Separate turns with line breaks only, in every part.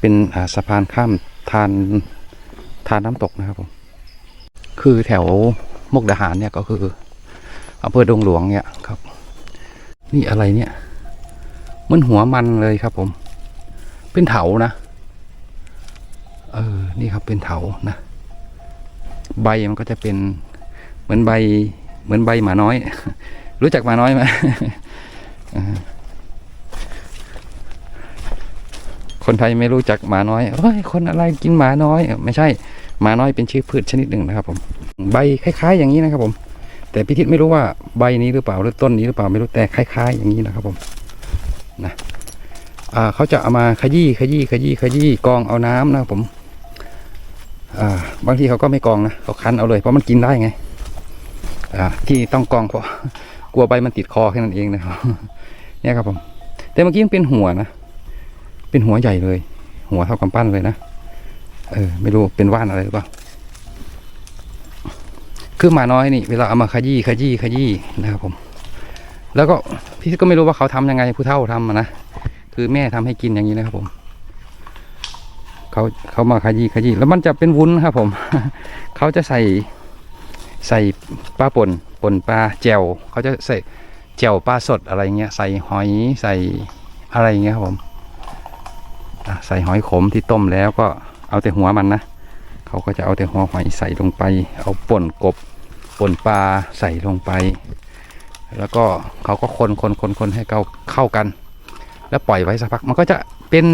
เป็นสะพานข้ามทานทานน้ำตกนะครับผม คือแถวมุกดาหารเนี่ยก็คืออำเภอดงหลวงเนี่ยครับ นี่อะไรเนี่ยเหมันหัวมันเลยครับผม เป็นเถานะ เออ นี่ครับเป็นเถานะ ใบมันก็จะเป็นเหมือนใบ เหมือนใบหมาน้อย รู้จักหมาน้อยไหม อ่า คนไทยไม่รู้จักหมาน้อยเฮ้ยคนอะไรกินหมาน้อย ไม่ใช่หมาน้อยเป็นชื่อพืชชนิดหนึ่งนะครับ ผม ใบคล้าย ๆ อย่างนี้นะครับ ผม แต่พิทิศไม่รู้ว่าใบนี้หรือเปล่าหรือต้นนี้หรือเปล่าไม่รู้แต่คล้าย ๆ อย่างนี้นะครับ ผมนะอ่าเขาจะเอามาขยี้ขยี้ขยี้ขยี้กองเอาน้ำนะครับผมอ่าบางทีเขาก็ไม่กองนะเขาคั้นเอาเลยเพราะมันกินได้ไงอ่าที่ต้องกองเพราะกลัวใบมันติดคอแค่นั้นเองนะครับเนี่ยครับผม แต่เมื่อกี้มันเป็นหัวนะ เป็นหัวใหญ่เลย หัวเท่ากำปั้นเลยนะ เออ ไม่รู้เป็นว่านอะไรหรือเปล่า คือหมาน้อยนี่ เวลาเอามาขยี้ขยี้ขยี้นะครับผม แล้วก็พี่ก็ไม่รู้ว่าเขาทำยังไงผู้เฒ่าทำนะ คือแม่ทำให้กินอย่างนี้นะครับผม เขาเขามาขยี้ขยี้แล้วมันจะเป็นวุ้นครับผม เขาจะใส่ใส่ปลาป่นป่นปลาแจ่วเขาจะใส่แจ่วปลาสดอะไรเงี้ย ใส่หอยใส่อะไรเงี้ยครับผม ใส่หอยขมที่ต้มแล้วก็เอาแต่หัวมันนะ เขาก็จะเอาแต่หัวหอยใส่ลงไป เอาป่นกบป่นปลาใส่ลงไป แล้วก็เขาก็คนคนคนคนให้เข้าเข้ากัน แล้วปล่อยไว้สักพักมันก็จะเป็น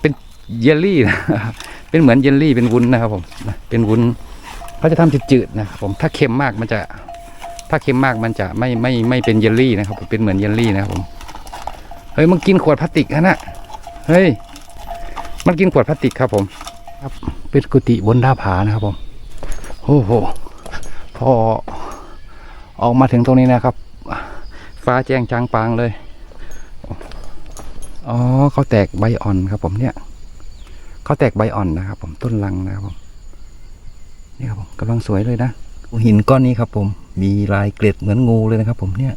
เป็นเยลลี่นะเป็นเหมือนเยลลี่เป็นวุ้นนะครับผมเป็นวุ้นเขาจะทำจืดๆนะครับผมถ้าเค็มมากมันจะถ้าเค็มมากมันจะไม่ไม่ไม่เป็นเยลลี่นะครับเป็นเหมือนเยลลี่นะครับผมเฮ้ยมันกินขวดพลาสติกนะน่ะเฮ้ย มันกินขวดพลาสติกครับผม ครับเป็นกุฏิบนหน้าผานะครับผมโอ้โหพอออกมาถึงตรงนี้นะครับ ฟ้าแจ้งจางปางเลย อ๋อเขาแตกใบอ่อนครับ ผมเนี่ยเขาแตกใบอ่อนนะครับ ผมต้นลังนะครับผมนี่ครับผมกำลังสวยเลยนะหินก้อนนี้ครับ ผม มีลายเกล็ดเหมือนงูเลยนะครับ ผมเนี่ย